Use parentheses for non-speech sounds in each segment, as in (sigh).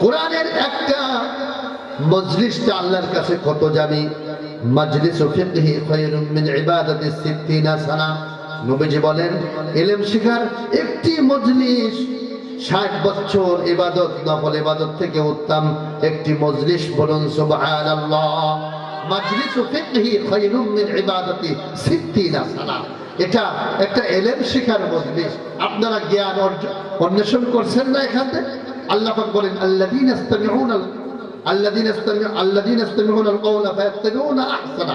কোরআনের একটা মজলিসটা আল্লাহর কাছে কত জানি? মজলিস সানা। নবীজি বলেন ইলম শিখার একটি মজলিস ষাট বছর ইবাদত, নফল ইবাদত থেকে উত্তম একটি মজলিস বলুন মিন এটা একটা এলেম শিখার মজলিস। আপনারা জ্ঞান অন্বেষণ করছেন না এখান আল্লাহ বলেন, আল্লাযীনা ইসতামিউনা আল্লাযীনা ইসতামিউ আল্লাযীনা ইসতামিউনা আল-কাওলা ফায়াত্তাবিউনা আহসানা।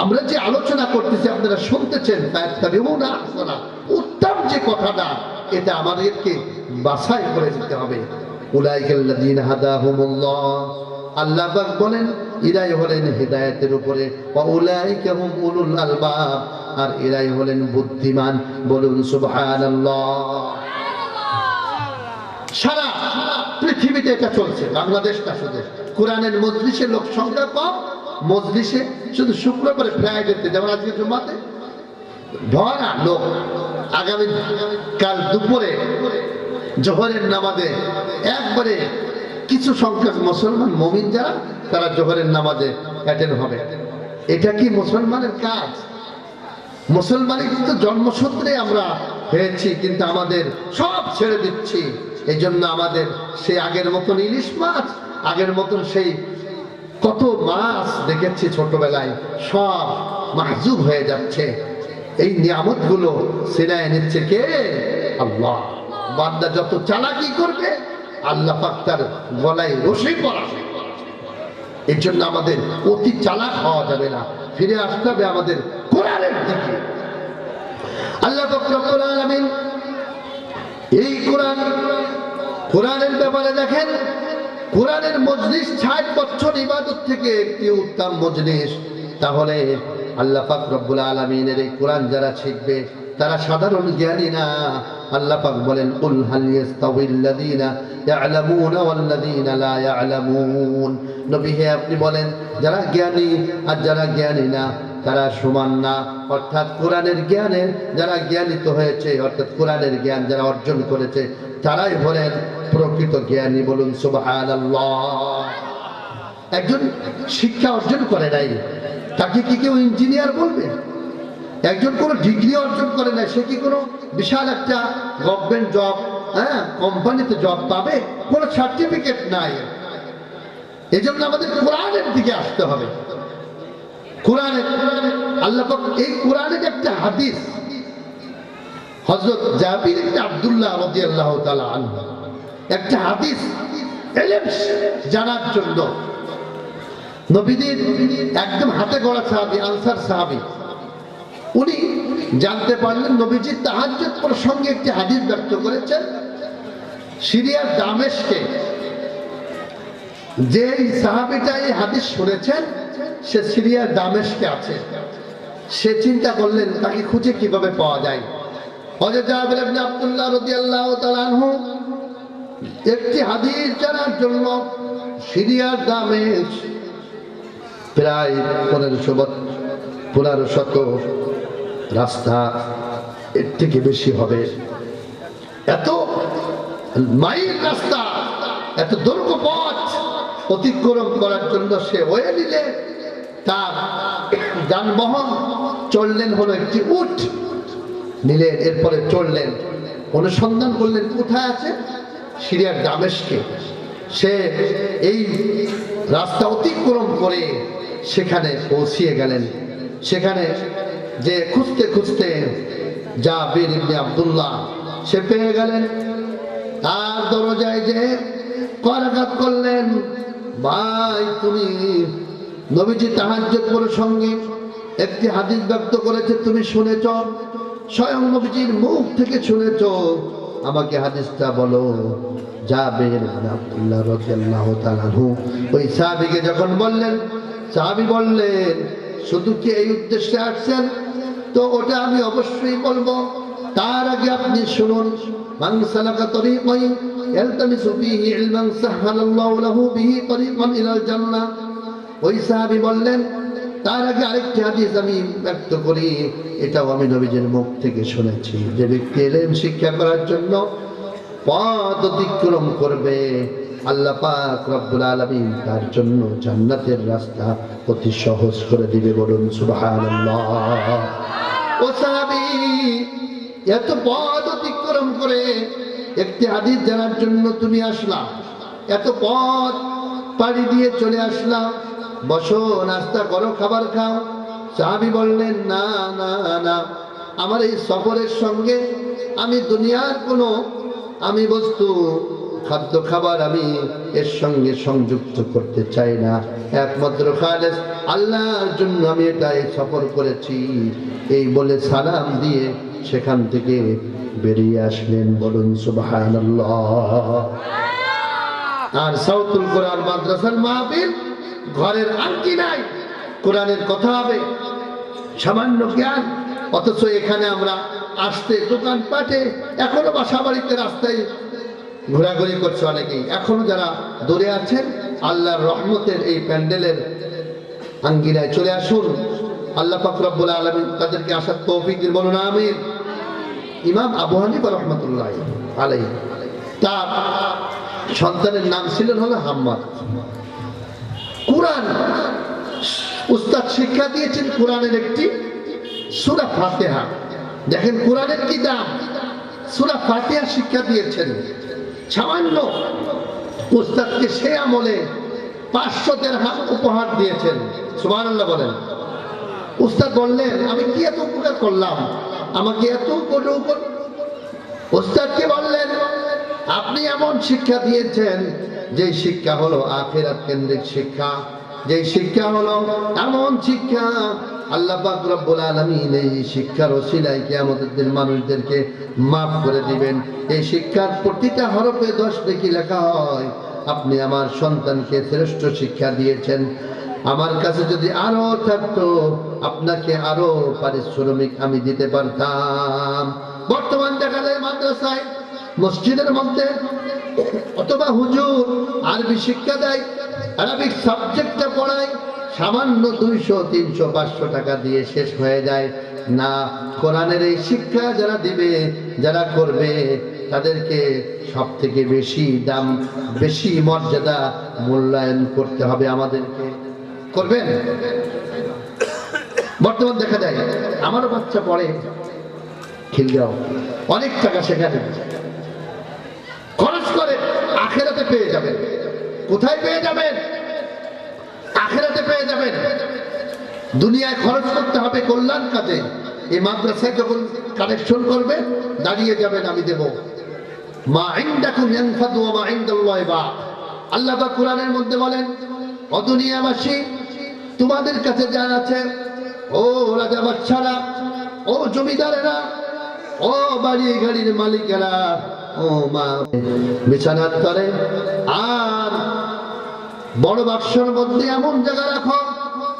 আমরা যে আলোচনা করতেছি, আপনারা শুনতেছেন, ফায়াত্তাবিউনা আহসানা। উত্তম যে কথাটা, এটা আমাদেরকে বাছাই করে দিতে হবে। উলাইকাল্লাযীনা হাদাহুমুল্লাহ। আল্লাহ পাক বলেন, ইরাই হলেন হেদায়েতের উপরে আর ইরাই হলেন বুদ্ধিমান। বলুন, সুবহানাল্লাহ। সারা পৃথিবীতে এটা চলছে, বাংলাদেশ না শুধু কোরআনের মজলিসে লোক সংখ্যা কম, মজলিসে শুধু শুক্রবারে ফ্রাইডেতে যেমন আজকে জুমাতে ভরা লোক, আগামী কাল দুপুরে জোহরের নামাজে একবারে কিছু সংখ্যক মুসলমান মমিন যারা, তারা জোহরের নামাজে অ্যাটেন্ড হবে। এটা কি মুসলমানের কাজ? মুসলমানের কিন্তু জন্মসূত্রে আমরা হয়েছি, কিন্তু আমাদের সব ছেড়ে দিচ্ছি। এই জন্য আমাদের সেই আগের মতন ইলিশ মাছ, আগের মতন সেই কত মাছ দেখেছি ছোটবেলায়, সব মাহজুব হয়ে যাচ্ছে। এই নিয়ামতগুলো সিনায় নিচ্ছে কে? আল্লাহ। বান্দা যত চালাকি করবে, আল্লাহ পাক তার গলায় রসে পড়া এর জন্য আমাদের অতি চালাক হওয়া যাবে না। ফিরে আসতে হবে আমাদের কোরআনের দিকে। আল্লাহ আলামিন এই কোরআন কোরআনের ব্যাপারে দেখেন, কোরআনের মজলিস ষাট বছর ইবাদত থেকে একটি উত্তম মজলিস। তাহলে আল্লাহ পাক রব্বুল আলমিনের এই কোরআন যারা শিখবে, তারা সাধারণ জ্ঞানী না। আল্লাহ পাক বলেন কুল হাল ইয়াস্তাউিল্লাযীনা ইয়ালামুনা ওয়াল্লাযীনা লা ইয়ালামুন। নবী হে আপনি বলেন, যারা জ্ঞানী আর যারা জ্ঞানী না তারা সমান না, অর্থাৎ কোরআনের জ্ঞানের যারা জ্ঞানিত হয়েছে, অর্থাৎ কোরআনের জ্ঞান যারা অর্জন করেছে, তারাই হলেন প্রকৃত জ্ঞানী বলুন সুবহানাল্লাহ। একজন শিক্ষা অর্জন করে নাই, তাকে কি কেউ ইঞ্জিনিয়ার বলবে? একজন কোনো ডিগ্রি অর্জন করে নাই, সে কি কোনো বিশাল একটা গভর্নমেন্ট জব হ্যাঁ কোম্পানিতে জব পাবে? কোনো সার্টিফিকেট নাই। এই জন্য আমাদের কোরআনের দিকে আসতে হবে। কোরআনে আল্লাহ এই কোরআনের একটা হাদিস, হযরত জাবির আব্দুল্লাহ রাদিয়াল্লাহু তাআলা আনহু। একটা হাদিস জানার জন্য। নবীদের একদম হাতে গড়া সাহাবী, আনসার সাহাবী। উনি জানতে পারলেন নবীজি তাহাজ্জুদ প্রসঙ্গে একটি হাদিস ব্যক্ত করেছেন, সিরিয়ার দামেশকে। যে সাহাবিটা এই হাদিস শুনেছেন সে সিরিয়ার দামেশকে আছে। সে চিন্তা করলেন, তাকে খুঁজে কীভাবে পাওয়া যায়? প্রায় পনেরোশো পনেরো রাস্তা এর থেকে বেশি হবে। এত মাইল রাস্তা, এত দৈর্ঘ্য পথ অতিক্রম করার জন্য সে হয়ে নিলে তার যানবাহন চললেন হলো একটি উঠ নিলেন, এরপরে চললেন। অনুসন্ধান করলেন, কোথায় আছে? সিরিয়ার দামেশকে সে এই রাস্তা অতিক্রম করে সেখানে পৌঁছিয়ে গেলেন। সেখানে যে খুঁজতে খুঁজতে যা বীর ইবনে আব্দুল্লাহ, সে পেয়ে গেলেন। তার দরজায় যে করাঘাত করলেন। ভাই, তুমি নবীজি তাহাজ্জুদ প্রসঙ্গে একটি হাদিস ব্যক্ত করেছে, তুমি শুনেছ? স্বয়ং নবীজির মুখ থেকে শুনেছ। আমাকে হাদিসটা বলো। ওই যখন বললেন বললেন, শুধু কি এই উদ্দেশ্যে আসছেন? তো ওটা আমি অবশ্যই বলব। তার আগে আপনি শুনুন। মান সালাকা তরিকাই ইয়ালতামিসু ফীহি ইলমান সাহহালাল্লাহু লাহু বিহি তরিকান ইলাল জান্নাহ ওই সাহাবী বললেন, তার আগে আরেকটি হাদিস আমি ব্যক্ত করি, এটাও আমি নবীজির মুখ থেকে শুনেছি। যে ব্যক্তি এলেন শিক্ষা করার জন্য পথ অতিক্রম করবে, আল্লাহ পাক রব্বুল আলামিন তার জন্য জান্নাতের রাস্তা অতি সহজ করে দিবে বলুন, সুবহানাল্লাহ। ও সাহাবী, এত পথ অতিক্রম করে একটি হাদিস জানার জন্য তুমি আসলাম এত পথ পাড়ি দিয়ে চলে আসলাম বসো, নাস্তা করো, খাবার খাও। সাহাবি বললেন, না না না। আমার এই সফরের সঙ্গে আমি দুনিয়ার কোনো আমি বস্তু, খাদ্য, খাবার আমি এর সঙ্গে সংযুক্ত করতে চাই না। একমাত্র খালেস আল্লাহর জন্য আমি এটা এই সফর করেছি। এই বলে সালাম দিয়ে সেখান থেকে বেরিয়ে আসলেন, বলুন আর সাউতুল কোরআন মাদ্রাসার মাহফিল, ঘরের আংটি নাই, কোরআনের কথা হবে, সামান্য জ্ঞান, অথচ এখানে আমরা আসতে দোকান পাটে, এখনও বাসা বাড়িতে রাস্তায় ঘোরাঘুরি করছে অনেকেই। এখনও যারা দূরে আছেন, আল্লাহর রহমতের এই প্যান্ডেলের আঙ্গিনায় চলে আসুন। আল্লাহ ফাকরাবুল আলমী তাদেরকে আসার তৌফিক বলুন আমির ইমাম আবু হানিফা রহমতুল্লাহ আলাই তার সন্তানের নাম ছিলেন হলো হাম্মাদ। কোরআন উস্তাদ শিক্ষা দিয়েছেন কোরআনের একটি সুরা ফাতেহা। দেখেন কোরআনের কি দাম? সুরা ফাতেহা শিক্ষা দিয়েছেন। সামান্য উস্তাদকে সে আমলে পাঁচশো হাত উপহার দিয়েছেন। সুমান বলেন। উস্তাদ বললেন, আমি কি এত উপকার করলাম? আমাকে এত উপর ওস্তাদকে বললেন, আপনি এমন শিক্ষা দিয়েছেন যে শিক্ষা হলো আখেরাত কেন্দ্রিক শিক্ষা। যে শিক্ষা হলো এমন শিক্ষা, আল্লাহ এই শিক্ষার মানুষদেরকে করে দিবেন। এই শিক্ষার প্রতিটা হরফে দশ দেখি লেখা হয়, আপনি আমার সন্তানকে শ্রেষ্ঠ শিক্ষা দিয়েছেন। আমার কাছে যদি আরও থাকতো, আপনাকে আরও পারিশ্রমিক আমি দিতে পারতাম। বর্তমান দেখা যায় মাদ্রাসায়, মসজিদের মধ্যে, অথবা হুজুর আরবি শিক্ষা দেয় আরবিক সাবজেক্টটা পড়ায়, সামান্য দুইশো, তিনশো, পাঁচশো টাকা দিয়ে শেষ হয়ে যায়। না, কোরআনের এই শিক্ষা যারা দিবে, যারা করবে, তাদেরকে সব থেকে বেশি দাম, বেশি মর্যাদা মূল্যায়ন করতে হবে আমাদেরকে। করবেন? বর্তমান দেখা যায়, আমারও বাচ্চা পড়ে খিলগাঁও অনেক টাকা সেখানে। খরচ করে আখেরাতে পেয়ে যাবেন। কোথায় পেয়ে যাবেন? আখেরাতে পেয়ে যাবেন। দুনিয়ায় খরচ করতে হবে কল্যাণ কাজে। এই মাদ্রাসায় যখন কানেকশন করবে, দাঁড়িয়ে যাবেন, আমি দেব। মা ইন্দাকুম ইয়ানফাদু মা ইনদাল্লাহি বা আল্লাহ কোরআনের মধ্যে বলেন ও দুনিয়াবাসী তোমাদের কাছে যা আছে, ও রাজা বাচ্চারা ও জমিদারেরা, ও বাড়ি গাড়ির মালিকেরা, ও মা, বিছানার তরে আর বড় বাক্সর মধ্যে এমন জায়গা রাখো,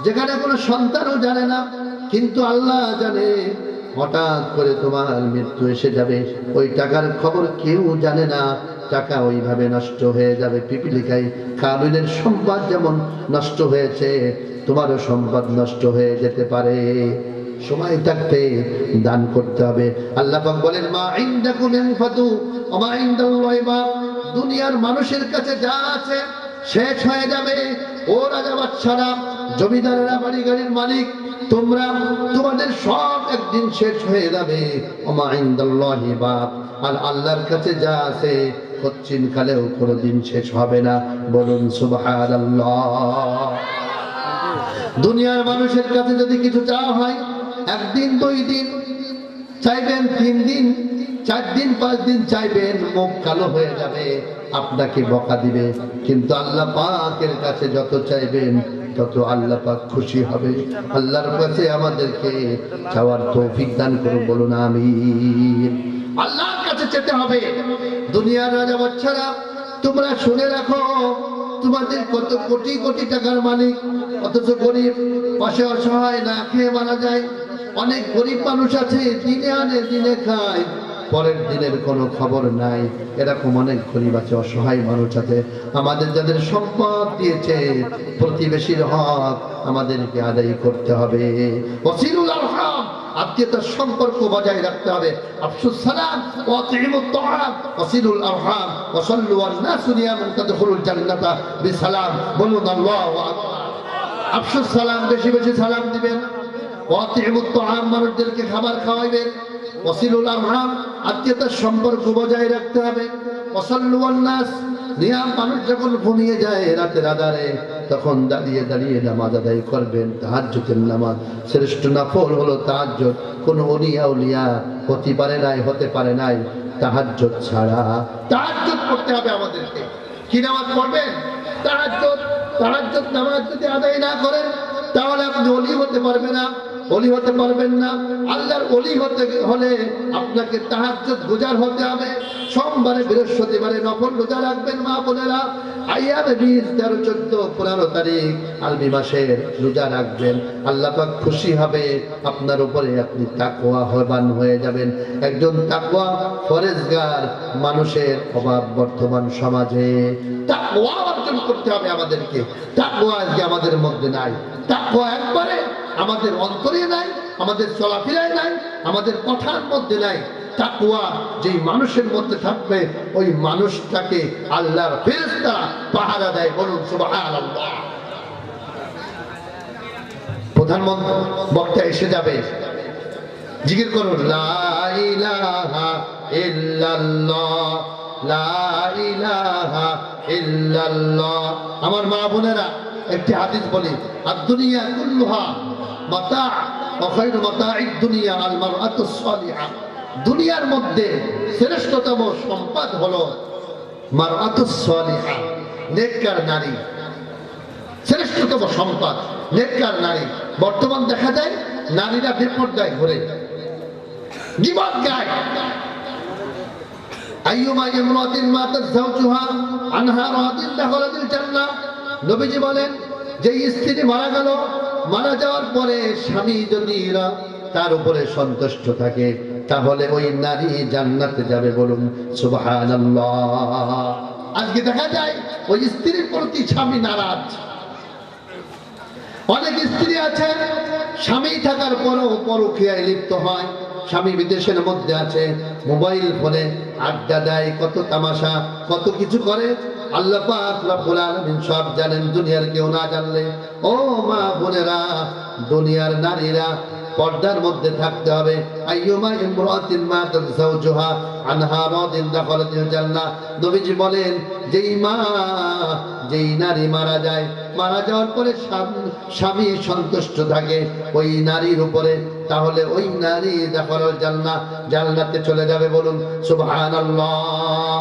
যেখানে কোনো সন্তানও জানে না, কিন্তু আল্লাহ জানে, হঠাৎ করে তোমার মৃত্যু এসে যাবে। ওই টাকার খবর কেউ জানে না। টাকা ওইভাবে নষ্ট হয়ে যাবে। পিপিলিকায় কাবিলের সম্পদ যেমন নষ্ট হয়েছে, তোমারও সম্পদ নষ্ট হয়ে যেতে পারে। সময় থাকতে দান করতে হবে। আল্লাহ বলেন, মা ইনদাকুম ইয়ানফাদু ওয়া মা ইনদাল্লাহি বা দুনিয়ার মানুষের কাছে যা আছে শেষ হয়ে যাবে। ও রাজা বাচ্চারা জমিদারেরা বাড়ি গাড়ির মালিক, তোমরা তোমাদের সব একদিন শেষ হয়ে যাবে। ওমা ইনদাল্লাহি বাপ আর আল্লাহর কাছে যা আছে কচ্ছিন কালেও কোনোদিন শেষ হবে না। বলুন, সুবহানাল্লাহ। দুনিয়ার মানুষের কাছে যদি কিছু চাওয়া হয়, একদিন, দুই দিন, চাইবেন তিন দিন, চার দিন, পাঁচ দিন, চাইবেন মুখ কালো হয়ে যাবে, আপনাকে বকা দিবে। কিন্তু আল্লাহ পাকের কাছে যত চাইবেন, তত আল্লাহ পাক খুশি হবে। আল্লাহর কাছে আমাদেরকে চাওয়ার তৌফিক দান করুন, বলুন আমি আল্লাহর কাছে যেতে হবে। দুনিয়ার রাজা বাচ্চারা, তোমরা শুনে রাখো, তোমাদের কত কোটি কোটি টাকার মালিক, অথচ গরিব পাশে অসহায় না খেয়ে মারা যায়। অনেক গরিব মানুষ আছে, দিনে আনে, দিনে খায়। পরের দিনের কোনো খবর নাই। এরকম অনেক গরিব আছে, অসহায় মানুষ আছে। আমাদের যাদের সম্পদ দিয়েছে, প্রতিবেশীর হক আমাদেরকে আদায় করতে হবে। ওসিলুল আরহাম আত্মীয়তার সম্পর্ক বজায় রাখতে হবে। আফসুস সালাম ওয়াতিমুত তাআম ওয়াসিলুল আরহাম ওয়াসাল্লু ওয়ান নাসু নিয়ামান তাদখুলুল জান্নাতা বিসালাম। বলুন আল্লাহু আকবার। আফসুস সালাম, বেশি বেশি সালাম দিবেন। ওয়াতিমুত তাআম, মানুষদেরকে খাবার খাওয়াইবেন। ওয়াসিলুল আরহাম, আত্মীয়তার সম্পর্ক বজায় রাখতে হবে। ওয়াসাল্লু ওয়ান নাস (laughs) নিয়াম মানুষ যখন ঘুমিয়ে যায় রাতের আধারে, তখন দাঁড়িয়ে দাঁড়িয়ে নামাজ আদায় করবেন, তাহাজ্জুদের নামাজ। শ্রেষ্ঠ নাফল হলো তাহার তাহাজ্জুদ। কোন অলিয়া উলিয়া হতে পারে নাই, হতে পারে নাই। তাহার তাহাজ্জুদ ছাড়া তাহার তাহাজ্জুদ করতে হবে আমাদেরকে। কি নামাজ পড়বেন? তাহাজ্জুদ তাহাজ্জুদ নামাজ যদি আদায় না করেন, তাহলে আপনি অলি হতে পারবে না। অলি হতে পারবেন না। আল্লাহর অলি হতে হলে আপনাকে তাহাজ্জুদ গুজার হতে হবে। সোমবারে, বৃহস্পতিবারে নফল রোজা রাখবেন মা বোনেরা। আইয়ামে বিশ তেরো, চোদ্দ, পনেরো তারিখ আলবি মাসের রোজা রাখবেন। আল্লাহ পাক খুশি হবে, আপনার উপরে আপনি তাকওয়া হবান হয়ে যাবেন। একজন তাকওয়া ফরেজগার, মানুষের অভাব বর্তমান সমাজে। তাকোয়া অর্জন করতে হবে আমাদেরকে। তাকওয়া আজকে আমাদের মধ্যে নাই। তাকোয়া একবারে আমাদের অন্তরে নাই, আমাদের চলাফেরায় নাই, আমাদের কথার মধ্যে নাই। তাকুয়া যেই মানুষের মধ্যে থাকবে, ওই মানুষটাকে আল্লাহর ফেরেশতা পাহারা দেয় বলুন সুবহানাল্লাহ। প্রধানমন্ত্রী, বক্তা এসে যাবে। জিকির করুন আমার মা বোনেরা, একটি হাদিস বলি আর দুনিয়া দুনিয়ার মধ্যে শ্রেষ্ঠতম সম্পদ হলো মারআতু সালিহা, নেককার নারী। শ্রেষ্ঠতম সম্পদ, নেককার নারী। বর্তমান দেখা যায়, নারীরা বেপর্দায় ঘুরে। জীবন গায় নবীজি বলেন যে স্ত্রী মারা গেল মারা যাওয়ার পরে স্বামী যদি তার উপরে সন্তুষ্ট থাকে, তাহলে ওই নারী জান্নাতে যাবে বলুন আজকে দেখা যায়, ওই স্ত্রীর প্রতি স্বামী নারাজ। অনেক স্ত্রী আছে, স্বামী থাকার পরও পরকীয়ায় লিপ্ত হয়। স্বামী বিদেশের মধ্যে আছে, মোবাইল ফোনে আড্ডা দেয়, কত তামাশা, কত কিছু করে। আল্লাহ পাক রব্বুল আলামিন সব জানেন, দুনিয়ার কেউ না জানলে। ও মা বোনেরা, দুনিয়ার নারীরা, পর্দার মধ্যে থাকতে হবে। আইয়ুমা ইমরাতিন মাতাত যাওজুহা আনহা রাদিন দাখালাতিল জান্নাহ। নবীজি বলেন, যেই মা, যেই নারী মারা যায়, মারা যাওয়ার পরে স্বামী সন্তুষ্ট থাকে ওই নারীর উপরে। তাহলে ওই নারী দেখার জান্নাত জান্নাতে চলে যাবে বলুন, সুবহানাল্লাহ।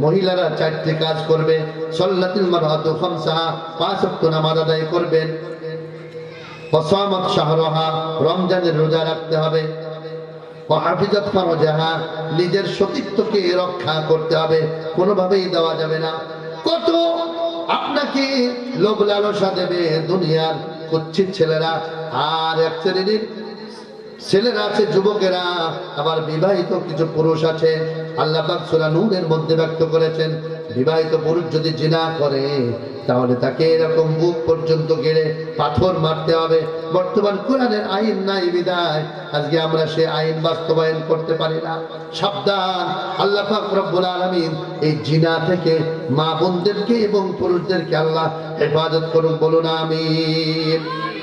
মহিলারা চারটি কাজ করবে, সাল্লাতিল মারআতু খামসাহা পাঁচ ওয়াক্ত নামাজ আদায় করবেন ওয়াসামাত শাহরাহা, রমজানের রোজা রাখতে হবে। হাফিজাত ফারজাহা, নিজের সতীত্বকে রক্ষা করতে হবে। কোনোভাবেই দেওয়া যাবে না। কত আপনাকে লোভ লালসা দেবে দুনিয়ার কুচ্ছিত ছেলেরা। আর এক শ্রেণির ছেলেরা আছে, যুবকেরা। আবার বিবাহিত কিছু পুরুষ আছে। আল্লাহ সূরা নূরের মধ্যে ব্যক্ত করেছেন, বিবাহিত পুরুষ যদি জিনা করে, তাহলে তাকে এরকম বুক পর্যন্ত গেড়ে পাথর মারতে হবে। বর্তমান কোরআনের আইন নাই বিদায়। আজকে আমরা সে আইন বাস্তবায়ন করতে পারি না। সাবধান। আল্লাহ পাক রব্বুল আলামিন এই জিনা থেকে মা বোনদেরকে এবং পুরুষদেরকে আল্লাহ হেফাজত করুন বলুন যাওজাহা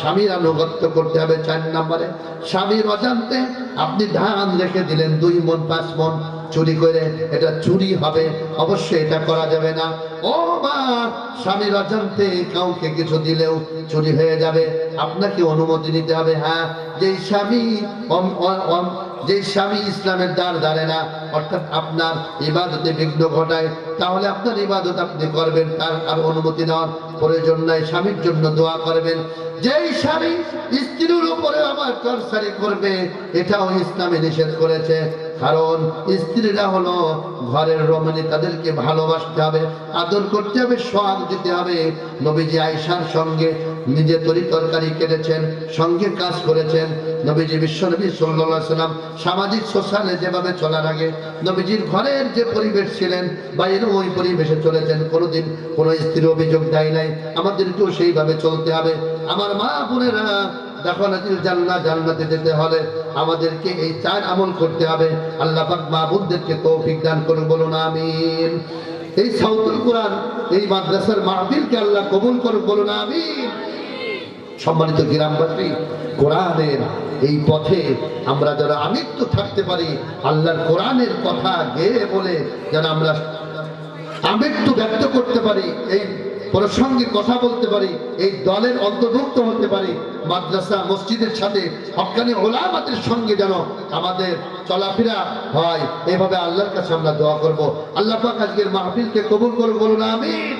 স্বামীর আনুগত্য করতে হবে চার নম্বরে। স্বামীর অজান্তে আপনি ধান রেখে দিলেন, দুই মন, পাঁচ মন চুরি করে, এটা চুরি হবে, অবশ্যই এটা করা যাবে না। ও মা স্বামীর অজান্তে কাউকে কিছু দিলেও চুরি হয়ে যাবে। আপনাকে অনুমতি নিতে হবে হ্যাঁ। যে স্বামী যে স্বামী ইসলামের দ্বার দাঁড়ে না, অর্থাৎ আপনার ইবাদতে বিঘ্ন ঘটায়, তাহলে আপনার ইবাদত আপনি করবেন, তার আর অনুমতি নেওয়ার প্রয়োজন নাই, স্বামীর জন্য দোয়া করবেন। যেই স্বামী স্ত্রীর উপরে আমার টর্চারি করবে, এটাও ইসলামে নিষেধ করেছে। কারণ স্ত্রীরা হলো ঘরের রমণী, তাদেরকে ভালোবাসতে হবে, আদর করতে হবে সোহাগ দিতে হবে। নবীজি আয়সার সঙ্গে নিজে তরি তরকারি কেটেছেন, সঙ্গে কাজ করেছেন। নবীজি বিশ্বনবী সাল্লাল্লাহু সাল্লাম সামাজিক সোশ্যালে যেভাবে চলার আগে নবীজির ঘরের যে পরিবেশ ছিলেন বাইরে ওই পরিবেশে চলেছেন। কোনোদিন কোনো স্ত্রী অভিযোগ দেয় নাই, আমাদেরকেও সেইভাবে চলতে হবে। আমার মা বোনেরা দেখো নাজিল জান্নাত জান্নাতে যেতে হলে আমাদেরকে এই চার আমল করতে হবে। আল্লাহ পাক মাহবুবদেরকে তৌফিক দান করুন, বলুন আমিন। এই সাউতুল কোরআন, এই মাদ্রাসার মাহফিলকে আল্লাহ কবুল করুন বলুন আমিন। সম্মানিত গ্রামবাসী, কোরআনের এই পথে আমরা যারা আমৃত্যু থাকতে পারি, আল্লাহর কোরআনের কথা গেয়ে বলে যেন আমরা আমৃত্যু ব্যক্ত করতে পারি, এই প্রসঙ্গে কথা বলতে পারি, এই দলের অন্তর্ভুক্ত হতে পারি। মাদ্রাসা, মসজিদের সাথে হকানি ওলামাদের সঙ্গে যেন আমাদের চলাফেরা হয়, এভাবে আল্লাহর কাছে আমরা দোয়া করব। আল্লাহ আজকের মাহফিলকে কবুল করব বলুন, আমিন।